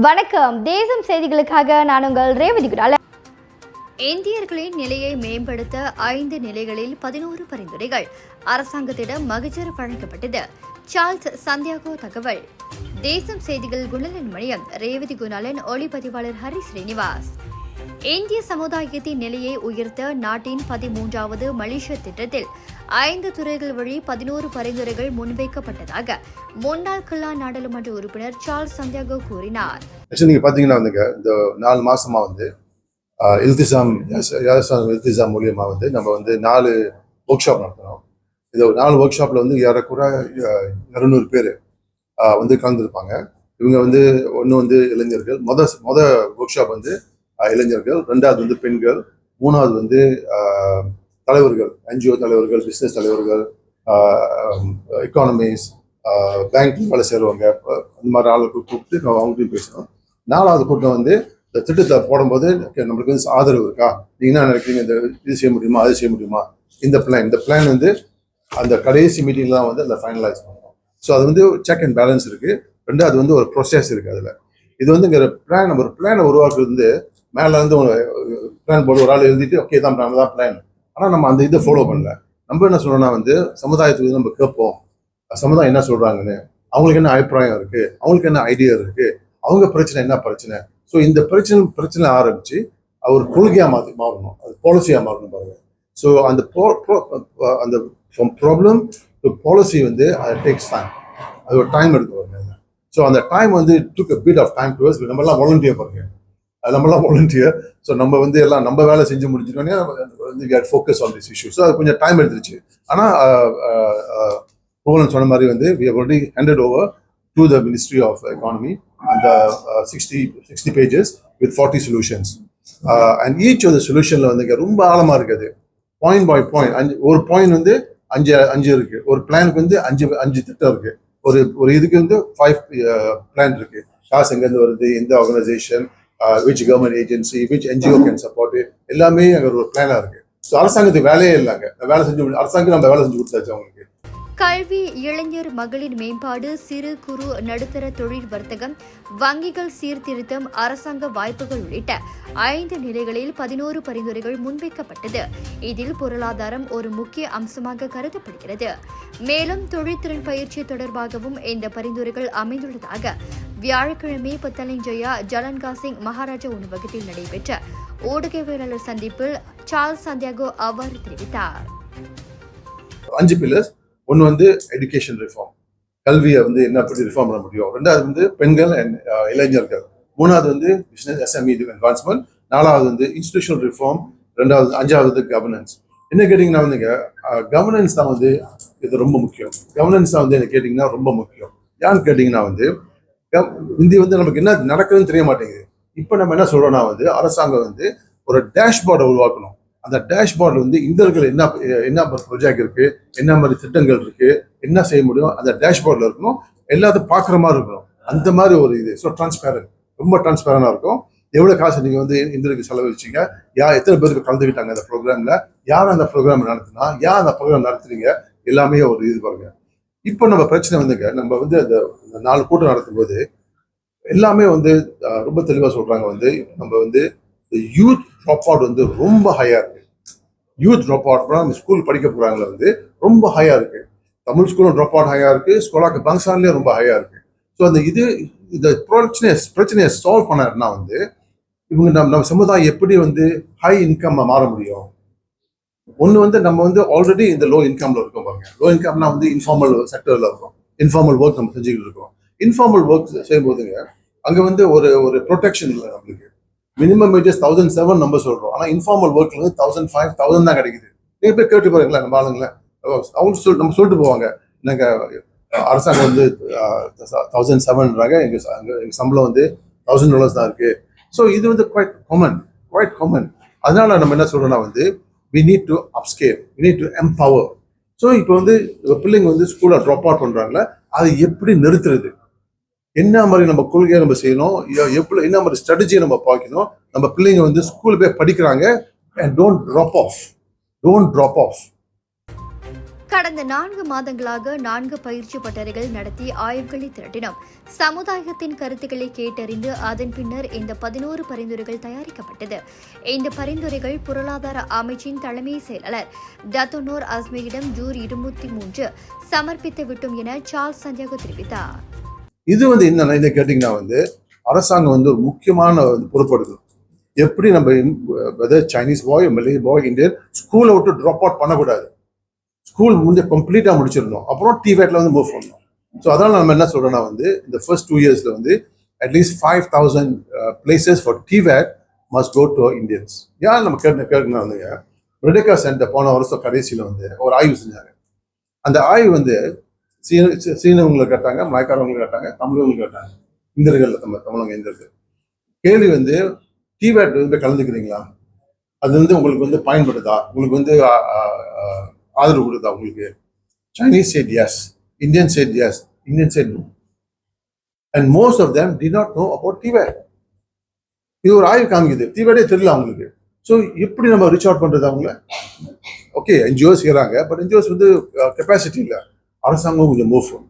வணக்கம். தேசம் செய்திகளுக்காக நான் உங்கள் ரேவதி குடால. இந்தியர்களின் நிலையை மேம்படுத்த ஐந்து நிலைகளில் பதினோரு பரிந்துரைகள் அரசாங்கத்திடம் மகஜர் வழங்கப்பட்டது. சார்ல்ஸ் சந்தியாகோ தகவல். தேசம் செய்திகள் குணலன் மணியம் ரேவதி குணாலன் ஒளிப்பதிவாளர் ஹரி ஸ்ரீனிவாஸ். இந்திய சமுதாயத்தின் நிலையை உயர்த்த நாட்டின் பதிமூன்றாவது மலேசிய திட்டத்தில் ஐந்து துறைகள் வழி பதினோரு பரிந்துரைகள் முன்வைக்கப்பட்டதாக முன்னாள் கில்லா நாடாளுமன்ற உறுப்பினர் சார்ல்ஸ் சந்தியாகோ கூறினார். நீங்க நீங்கள் பார்த்தீங்கன்னா வந்துங்க இந்த நாலு மாசமா வந்து இல்திசாம் இல்திசாம் மூலியமா வந்து நம்ம வந்து நாலு ஒர்க் ஷாப் நடத்தணும் இந்த நாலு ஒர்க் ஷாப்ல வந்து ஏறக்குற இரநூறு பேர் வந்து கலந்துருப்பாங்க. இவங்க வந்து ஒன்று வந்து இளைஞர்கள் மொத மொத ஒர்க் ஷாப் வந்து இளைஞர்கள் ரெண்டாவது வந்து பெண்கள் மூணாவது வந்து தலைவர்கள் என்ஜிஓ தலைவர்கள் பிஸ்னஸ் தலைவர்கள் எக்கானமிஸ் பேங்க் வேலை செய்கிறவங்க அந்த மாதிரி ஆளுக்கு கூப்பிட்டு நம்ம அவங்ககிட்டையும் பேசணும். நாலாவது கூட்டம் வந்து இந்த திட்டத்தை போடும்போது நம்மளுக்கு வந்து ஆதரவு இருக்கா? நீங்கள் என்ன நினைக்கிறீங்க? இந்த இது செய்ய முடியுமா? அது செய்ய முடியுமா? இந்த பிளான் இந்த பிளான் வந்து அந்த கடைசி மீட்டிங்ல தான் வந்து அந்த ஃபைனலைஸ் பண்ணுவோம் ஸோ அது வந்து செக் அண்ட் பேலன்ஸ் இருக்குது ரெண்டு அது வந்து ஒரு ப்ரொசஸ் இருக்குது அதில். இது வந்து இங்கே பிளான் நம்ம ஒரு பிளானை உருவாக்குறது வந்து மேலேருந்து பிளான் போர்டு ஒரு ஆள் எழுதிட்டு ஓகே தான் நம்ம தான் பிளான் ஆனால் நம்ம அந்த இதை ஃபாலோ பண்ணல. நம்ம என்ன சொல்றோம்னா வந்து சமுதாயத்துக்கு நம்ம கேட்போம். சமுதாயம் என்ன சொல்றாங்கன்னு அவங்களுக்கு என்ன அபிப்பிராயம் இருக்கு அவங்களுக்கு என்ன ஐடியா இருக்கு அவங்க பிரச்சனை என்ன பிரச்சனை? ஸோ இந்த பிரச்சனை பிரச்சனை ஆரம்பிச்சு ஒரு கொள்கையா மாற்றி மாறணும். அது பாலிசியா மாறணும் பாருங்க. ஸோ அந்த அந்த ப்ராப்ளம் பாலிசி வந்து அது டேக்ஸ் டைம் அது ஒரு டைம் எடுத்து பாருங்க. ஸோ அந்த டைம் வந்து took a bit of time to நம்ம எல்லாம் வாலண்டியர் பாருங்க. அது நம்மளாம் வாலண்டியர் ஸோ நம்ம வந்து எல்லாம் நம்ம வேலை செஞ்சு முடிஞ்சிட்டோன்னே வந்து focus on this issue so அது கொஞ்சம் டைம் எடுத்துருச்சு. ஆனால் புகழன் சொன்ன மாதிரி வந்து we already handed over to the ministry of economy அந்த sixty sixty pages with forty solutions and each of the சொல்யூஷனில் வந்து ரொம்ப ஆழமாக இருக்குது பாயிண்ட் பை பாயிண்ட் அஞ்சு ஒரு பாயிண்ட் வந்து அஞ்சு அஞ்சு இருக்கு. ஒரு பிளானுக்கு வந்து அஞ்சு அஞ்சு திட்டம் இருக்கு. ஒரு ஒரு இதுக்கு வந்து ஃபைவ் பிளான் இருக்கு. காசு எங்கேருந்து வருது? எந்த organisation which government agency which NGO can support எல்லாமே அங்கே ஒரு பிளானாக இருக்கு. ஸோ அரசாங்கத்துக்கு வேலையே இல்லைங்க வேலை செஞ்சு அரசாங்கம் நம்ம வேலை செஞ்சு கொடுத்தாச்சு அவங்களுக்கு. கல்வி இளைஞர் மகளிர் மேம்பாடு சிறு குறு நடுத்தர தொழில் வர்த்தகம் வங்கிகள் சீர்திருத்தம் அரசாங்க வாய்ப்புகள் உள்ளிட்ட ஐந்து நிலைகளில் பதினோரு பரிந்துரைகள் முன்வைக்கப்பட்டது. இதில் பொருளாதாரம் ஒரு முக்கிய அம்சமாக கருதப்படுகிறது. மேலும் தொழில்திறன் பயிற்சி தொடர்பாகவும் இந்த பரிந்துரைகள் அமைந்துள்ளதாக வியாழக்கிழமை புத்தலிஞ்சயா ஜலன்கா சிங் மகாராஜா உணவகத்தில் நடைபெற்ற ஊடகவியலாளர் சந்திப்பில் சார்ல்ஸ் சந்தியாகோ அவ்வாறு தெரிவித்தார். அஞ்சு பில்லர்ஸ் ஒன்று வந்து எஜுகேஷன் ரிஃபார்ம் கல்வியை வந்து என்ன எப்படி ரிஃபார்ம் பண்ண முடியும்? ரெண்டாவது வந்து பெண்கள் அண்ட் uh, இளைஞர்கள். மூணாவது வந்து பிஸ்னஸ் எஸ்எம்இ அட்வான்ஸ்மெண்ட் நாலாவது வந்து இன்ஸ்டிடியூஷனல் ரிஃபார்ம் ரெண்டாவது அஞ்சாவது கவர்னன்ஸ் என்ன கேட்டிங்கன்னா வந்துங்க uh, கவர்னன்ஸ் தான் வந்து இது ரொம்ப முக்கியம். கவர்னன்ஸ் தான் வந்து என்ன கேட்டிங்கன்னா ரொம்ப முக்கியம். ஏன்னு கேட்டிங்கன்னா வந்து இந்தி வந்து நமக்கு என்ன நடக்குதுன்னு தெரிய மாட்டேங்குது. இப்போ நம்ம என்ன சொல்றோம்னா வந்து அரசாங்கம் வந்து ஒரு டேஷ்போர்டை உருவாக்கணும். அந்த டேஷ்போர்டில் வந்து இந்தியர்கள் என்ன என்ன ப்ரொஜெக்ட் இருக்கு என்ன மாதிரி திட்டங்கள் இருக்கு என்ன செய்ய முடியும் அந்த டேஷ்போர்டில் இருக்கணும். எல்லாத்தையும் பார்க்குற மாதிரி இருக்கணும். அந்த மாதிரி ஒரு இது. ஸோ டிரான்ஸ்பேரண்ட் ரொம்ப டிரான்ஸ்பேரண்டாக இருக்கும். எவ்வளோ காசு நீங்கள் வந்து இந்தியருக்கு செலவழிச்சிங்க? யார் எத்தனை பேருக்கு கலந்துக்கிட்டாங்க அந்த ப்ரோக்ராமில் யார் அந்த ப்ரோக்ராம் நடத்தினா? யார் அந்த ப்ரோக்ராம் நடத்துறீங்க? எல்லாமே ஒரு இது பாருங்க. இப்போ நம்ம பிரச்சனை வந்துங்க. நம்ம வந்து அந்த நாலு கூட்டம் நடத்தும்போது எல்லாமே வந்து ரொம்ப தெளிவாக சொல்கிறாங்க வந்து நம்ம வந்து யூத் ட்ராப் அவுட் வந்து ரொம்ப ஹையாக இருக்கு. யூத் ட்ராப் அவுட்னா நம்ம ஸ்கூல் படிக்க போறாங்கள வந்து ரொம்ப ஹையாக இருக்கு. தமிழ் ஸ்கூலும் ட்ராப் அவுட் ஹையாக இருக்கு. ஸ்கூலாக்கு பங்சான்லயும் ரொம்ப ஹையாக இருக்கு. ஸோ அந்த இது இந்த பிரச்சனையை பிரச்சனையை சால்வ் பண்ணாருன்னா வந்து இவங்க நம்ம நம்ம சமுதாயம் எப்படி வந்து ஹை இன்கம் மாற முடியும்? ஒன்று வந்து நம்ம வந்து ஆல்ரெடி இந்த லோ இன்கம்ல இருக்கோம் பாருங்க. லோ இன்கம்னா வந்து இன்ஃபார்மல் செக்டர்ல இருக்கும். இன்ஃபார்மல் ஒர்க் நம்ம செஞ்சுக்கிட்டு இருக்கோம். இன்ஃபார்மல் ஒர்க் செய்யும்போதுங்க அங்கே வந்து ஒரு ஒரு ப்ரொடெக்ஷன் இல்லை நம்மளுக்கு. மினிமம் வேஜஸ் தௌசண்ட் செவன் நம்ம சொல்கிறோம் ஆனால் இன்ஃபார்மல் ஒர்க்கில் வந்து தௌசண்ட் ஃபைவ் தௌசண்ட் தான் கிடைக்குது. நீங்கள் போய் கேட்டு பாருங்களேன் நம்ம ஆளுங்களேன் அவங்க சொல் நம்ம சொல்லிட்டு போவாங்க. நாங்க அரசாங்கம் வந்து தௌசண்ட் செவன்றாங்க எங்கள் அங்கே எங்கள் சம்பளம் வந்து தௌசண்ட் டாலர்ஸ் தான் இருக்குது ஸோ இது வந்து குவைட் காமன் குவைட் காமன் அதனால நம்ம என்ன சொல்கிறோன்னா வந்து we need to upscale we need to empower so இப்போ வந்து பிள்ளைங்க வந்து ஸ்கூலில் ட்ராப் அவுட் பண்றாங்களே அதை எப்படி நிறுத்துறது? என்ன மாதிரி நம்ம கொள்கையை நம்ம செய்யணும்? எப்படி என்ன மாதிரி ஸ்ட்ராட்டஜியை நம்ம பார்க்கணும் நம்ம பிள்ளைங்க வந்து ஸ்கூலில் போய் படிக்கிறாங்க and don't drop off don't drop off கடந்த நான்கு மாதங்களாக நான்கு பயிற்சி பட்டறைகள் நடத்தி ஆய்வுகளை திரட்டினோம். சமுதாயத்தின் கருத்துக்களை கேட்டறிந்து அதன் பின்னர் இந்த பதினோரு பரிந்துரைகள் தயாரிக்கப்பட்டது. இந்த பரிந்துரைகள் பொருளாதார அமைச்சின் தலைமை செயலாளர் டத்தோனோர் அஸ்மியிடம் ஜூன் இருபத்தி மூன்று சமர்ப்பித்து விட்டோம் என சார்ல்ஸ் சந்தியாகோ தெரிவித்தார். இது வந்து என்ன இதை கேட்டிங்கன்னா வந்து அரசாங்கம் வந்து ஒரு முக்கியமான வந்து எப்படி நம்ம வெதர் சைனீஸ் பாய் மலேசிய பாய் இந்தியன் ஸ்கூலை விட்டு ட்ராப் அவுட் பண்ணக்கூடாது. ஸ்கூல் முடிஞ்ச கம்ப்ளீட்டாக முடிச்சிடணும். அப்புறம் டிவேட்டில் வந்து மூவ் பண்ணணும். ஸோ அதனால் நம்ம என்ன சொல்கிறோன்னா வந்து இந்த ஃபர்ஸ்ட் டூ இயர்ஸில் வந்து at least five thousand places for TVET must go to Indians ஏன் நம்ம கேட்க கேட்கணும் வந்துங்க ரெடிகா சென்டர் போன வருஷம் கடைசியில் வந்து ஒரு ஆய்வு செஞ்சாங்க அந்த ஆய்வு வந்து சீன சீ- சீனவங்களை கேட்டாங்க மயக்காரவங்களை கேட்டாங்க தமிழவங்களை கேட்டாங்க. இந்தியர்கள் நம்ம தமிழங்க இந்தியர்கள் கேள்வி வந்து டிவேட் வந்து கலந்துக்கிறீங்களா? அது வந்து உங்களுக்கு வந்து பயன்படுதா? உங்களுக்கு வந்து ஆதரவு கொடுத்தா உங்களுக்கு? Chinese side yes Indian side yes Indian side no and most of them do not know about TVET இது ஒரு ஆய்வு காமிக்குது டிவேடே தெரியல அவங்களுக்கு. ஸோ எப்படி நம்ம ரீச் அவுட் பண்ணுறது அவங்கள? ஓகே என்ஜிஓஸ் செய்கிறாங்க பட் என்ஜிஓஸ் வந்து கெப்பாசிட்டி இல்லை. அரசாங்கம் கொஞ்சம் மூவ்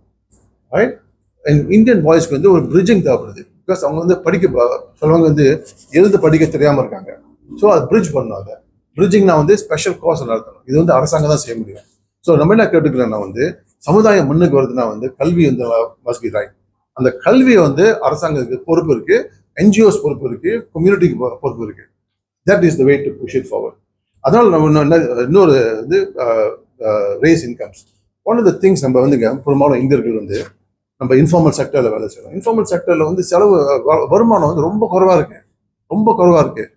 ரைட் அண்ட் இந்தியன் பாய்ஸ்க்கு வந்து ஒரு பிரிட்ஜிங் தேவைப்படுது. பிகாஸ் அவங்க வந்து படிக்க ப- வந்து எழுத படிக்க தெரியாமல் இருக்காங்க. ஸோ அது பிரிட்ஜ் பண்ணும் அதை. பிரிட்ஜிங்னா வந்து ஸ்பெஷல் கோர்ஸ் நடத்தணும். இது வந்து அரசாங்கம் தான் செய்ய முடியும். ஸோ நம்ம என்ன கேட்டுக்கிறேன்னா வந்து சமுதாயம் முன்னுக்கு வருதுன்னா வந்து கல்வி வந்து மஸ்ட் பி ரைட் அந்த கல்வியை வந்து அரசாங்கத்துக்கு பொறுப்பு இருக்கு என்ஜிஓஸ் பொறுப்பு இருக்கு கம்யூனிட்டிக்கு பொறுப்பு இருக்கு. That is the way to push it forward அதனால நம்ம என்ன- இன்னொரு வந்து raise incomes one of the things நம்ம வந்துங்க பெரும்பாலும் இந்தியர்கள் வந்து நம்ம இன்ஃபார்மல் செக்டரில் வேலை செய்யறோம். இன்ஃபார்மல் செக்டரில் வந்து செலவு வ- வருமானம் வந்து ரொம்ப குறைவாக இருக்கு. ரொம்ப குறைவாக இருக்குது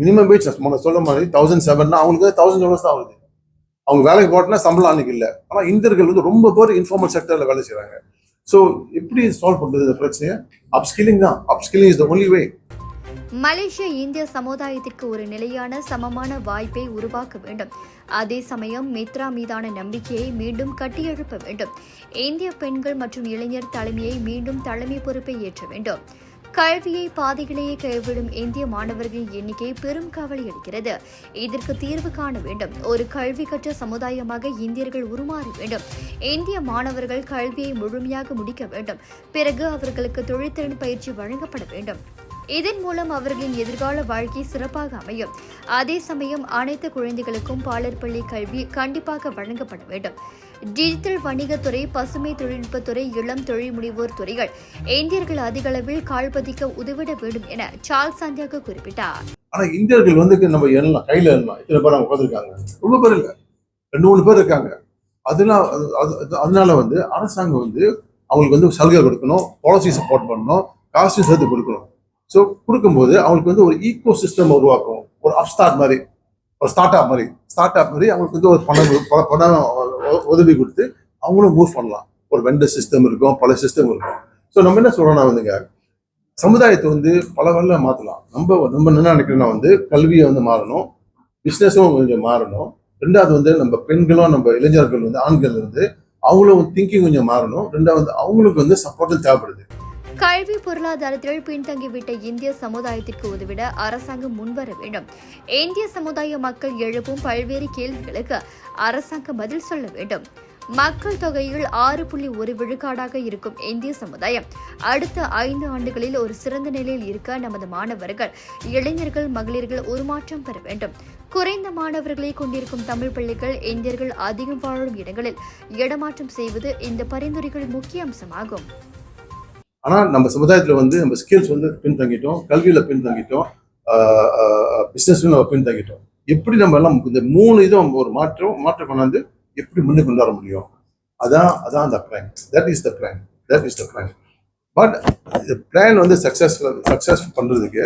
மினிமம் வேஜ் நான் சொல்ல மாதிரி தௌசண்ட் செவன்னா அவங்களுக்கு தௌசண்ட் டாலர்ஸ் தான் ஆகுது. அவங்க வேலைக்கு போட்டனா சம்பளம் அன்னைக்கு இல்லை. ஆனா இந்தியர்கள் வந்து ரொம்ப பேர் இன்ஃபார்மல் செக்டரில் வேலை செய்கிறாங்க ஸோ எப்படி சால்வ் பண்ணுறது இந்த பிரச்சனையை? அப்ஸ்கில்லிங் தான். Upskilling is the only way மலேசிய இந்திய சமுதாயத்திற்கு ஒரு நிலையான சமமான வாய்ப்பை உருவாக்க வேண்டும். அதே சமயம் மித்ரா மீதான நம்பிக்கையை மீண்டும் கட்டியெழுப்ப வேண்டும். இந்திய பெண்கள் மற்றும் இளைஞர் தலைமையை மீண்டும் தலைமை பொறுப்பை ஏற்ற வேண்டும். கல்வியை பாதையிலேயே கைவிடும் இந்திய மாணவர்களின் எண்ணிக்கை பெரும் கவலை அளிக்கிறது. இதற்கு தீர்வு காண வேண்டும். ஒரு கல்வி கற்ற சமுதாயமாக இந்தியர்கள் உருமாற வேண்டும். இந்திய மாணவர்கள் கல்வியை முழுமையாக முடிக்க வேண்டும். பிறகு அவர்களுக்கு தொழில்திறன் பயிற்சி வழங்கப்பட வேண்டும். இதன் மூலம் அவர்களின் எதிர்கால வாழ்க்கை சிறப்பாக அமையும். அதே சமயம் அனைத்து குழந்தைகளுக்கும் பாலர் பள்ளி கல்வி கண்டிப்பாக வழங்கப்பட வேண்டும். டிஜிட்டல் வணிகத்துறை பசுமை தொழில்நுட்பத்துறை இளம் தொழில் முனைவோர் துறைகள் இந்தியர்கள் அதிக அளவில் கால்பதிக்க உதவிட வேண்டும் என சார்ல்ஸ் சாந்தியாக குறிப்பிட்டார். ஆனா இந்தியர்கள் வந்து நம்ம எண்ணலாம் கையில எண்ணலாம். இத்தனை பேர் அவங்க உட்காந்துருக்காங்க ரொம்ப பேர் இல்லை. ரெண்டு மூணு பேர் இருக்காங்க. அதனால அது- அதனால வந்து அரசாங்கம் வந்து அவங்களுக்கு வந்து சலுகை கொடுக்கணும் பாலிசி சப்போர்ட் பண்ணணும் காசு சேர்த்து கொடுக்கணும். ஸோ கொடுக்கும்போது அவங்களுக்கு வந்து ஒரு ஈக்கோ சிஸ்டம் உருவாக்கும். ஒரு அப்ஸ்டார்ட் மாதிரி ஒரு ஸ்டார்ட் அப் மாதிரி. ஸ்டார்ட் அப் மாதிரி அவங்களுக்கு வந்து ஒரு பணம் பணம் உதவி கொடுத்து அவங்களும் மூவ் பண்ணலாம். ஒரு வெண்டர் சிஸ்டம் இருக்கும் பல சிஸ்டம் இருக்கும். ஸோ நம்ம என்ன சொல்றோம்னா வந்துங்க சமுதாயத்தை வந்து பல வரல மாற்றலாம் நம்ம நம்ம என்ன நினைக்கிறோம்னா வந்து கல்வியை வந்து மாறணும் பிஸ்னஸும் கொஞ்சம் மாறணும். ரெண்டாவது வந்து நம்ம பெண்களும் நம்ம இளைஞர்கள் வந்து ஆண்கள் வந்து அவங்களும் திங்கிங் கொஞ்சம் மாறணும். ரெண்டாவது அவங்களுக்கு வந்து சப்போர்ட்டும் தேவைப்படுது. கல்வி பொருளாதாரத்தில் பின்தங்கிவிட்ட இந்திய சமுதாயத்திற்கு உதவிட அரசாங்கம் முன்வர வேண்டும். இந்திய சமுதாய மக்கள் எழுப்பும் பல்வேறு கேள்விகளுக்கு அரசாங்கம் பதில் சொல்ல வேண்டும். மக்கள் தொகையில் ஆறு புள்ளி ஒரு விழுக்காடாக இருக்கும் இந்திய சமுதாயம். அடுத்த ஐந்து ஆண்டுகளில் ஒரு சிறந்த நிலையில் இருக்க நமது மாணவர்கள் இளைஞர்கள் மகளிர்கள் உருமாற்றம் பெற வேண்டும். குறைந்த மாணவர்களை கொண்டிருக்கும் தமிழ் பள்ளிகள் இந்தியர்கள் அதிகம் வாழும் இடங்களில் இடமாற்றம் செய்வது இந்த பரிந்துரைகளின் முக்கிய அம்சமாகும். ஆனால் நம்ம சமுதாயத்தில் வந்து நம்ம ஸ்கில்ஸ் வந்து பின்தங்கிட்டோம் கல்வியில் பின்தங்கிட்டோம் பிசினஸ்ல நம்ம பின்தங்கிட்டோம். எப்படி நம்ம எல்லாம் இந்த மூணு இதுவும் ஒரு மாற்றம் மாற்றம் கொண்டாந்து எப்படி முன்னுக்கு கொண்டு வர முடியும்? அதான் அதான் அந்த plan that is the plan that is the plan but இந்த பிளான் வந்து சக்ஸஸ்ஃபுல் சக்ஸஸ்ஃபுல் பண்ணுறதுக்கு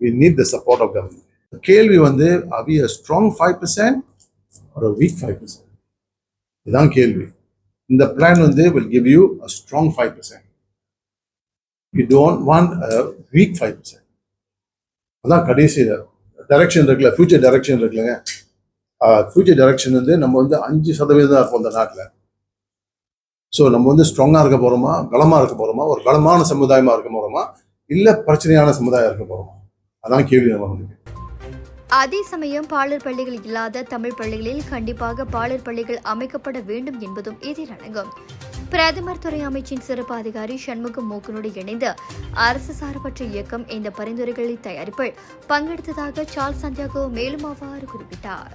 we need the support of government கேள்வி வந்து அவி அ ஸ்ட்ராங் ஃபைவ் பர்சன்ட் ஒரு வீக் ஃபைவ் பர்சன்ட் இதுதான் கேள்வி. இந்த பிளான் வந்து will give you a strong 5%. You don't want a weak 5%. அதான் கடைசி டைரக்ஷன் இருக்குல்ல ஃபியூச்சர் டைரக்ஷன் இருக்குல்லங்க ஃபியூச்சர் டைரக்ஷன் வந்து நம்ம வந்து அஞ்சு சதவீதம் தான் இருப்போம் இந்த நாட்டில் ஸோ நம்ம வந்து ஸ்ட்ராங்காக இருக்க போகிறோமா கலமாக இருக்க போகிறோமா ஒரு கலமான சமுதாயமாக இருக்க போகிறோமா இல்லை பிரச்சனையான சமுதாயம் இருக்க போகிறோமா அதான் கேள்வி நம்ம வந்து அதே சமயம் பாலர் பள்ளிகள் இல்லாத தமிழ் பள்ளிகளில் கண்டிப்பாக பாலர் பள்ளிகள் அமைக்கப்பட வேண்டும் என்பதும் இதில் அடங்கும் பிரதமர் துறை அமைச்சின் சிறப்பு அதிகாரி சண்முகம் மோகனோடு இணைந்து அரசு சார்பற்ற இயக்கம் இந்த பரிந்துரைகளை தயாரிப்பில் பங்கெடுத்ததாக சார்ல்ஸ் சந்தியாகோ மேலும் அவ்வாறு குறிப்பிட்டார்.